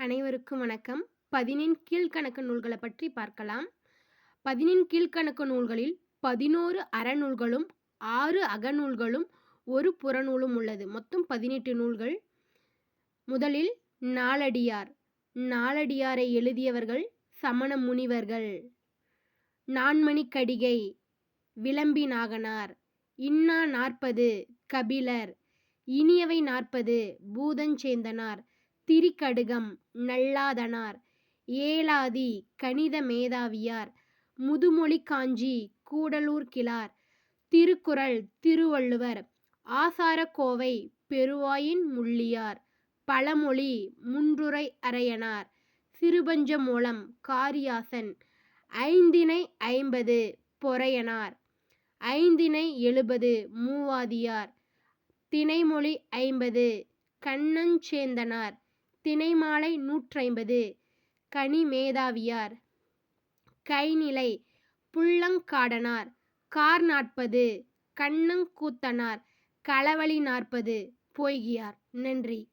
அனைவருக்கும் வணக்கம். பதினெண் கீழ்கணக்கு நூல்களை பற்றி பார்க்கலாம். பதினெண் கீழ்கணக்கு நூல்களில் பதினோரு அறநூல்களும் ஆறு அகநூல்களும் ஒரு புறநூலும் உள்ளது. மொத்தம் பதினெட்டு நூல்கள். முதலில் நாலடியார் நாலடியாரை எழுதியவர்கள் சமண முனிவர்கள். நான்மணி கடிகை விளம்பி நாகனார். இன்னா நாற்பது கபிலர். இனியவை நாற்பது பூதஞ்சேந்தனார். திரிகடுகம் நல்லாதனார். ஏலாதி கணித மேதாவியார். முதுமொழி காஞ்சி கூடலூர் கிளார் திருக்குறள் திருவள்ளுவர். ஆசாரக்கோவை பெருவாயின் முள்ளியார். பழமொழி முன்றுரை அரையனார். சிறுபஞ்ச மூலம் காரியாசன். ஐந்தினை ஐம்பது பொறையனார். ஐந்தினை எழுபது மூவாதியார். திணைமொழி ஐம்பது கண்ணஞ்சேந்தனார் தினைமாலை நூற்றைம்பது. கனிமேதாவியார். கைநிலை புள்ளங்காடனார். கார் நாற்பது. கண்ணங்கூத்தனார் களவழி நாற்பது. போய்கியார். நன்றி.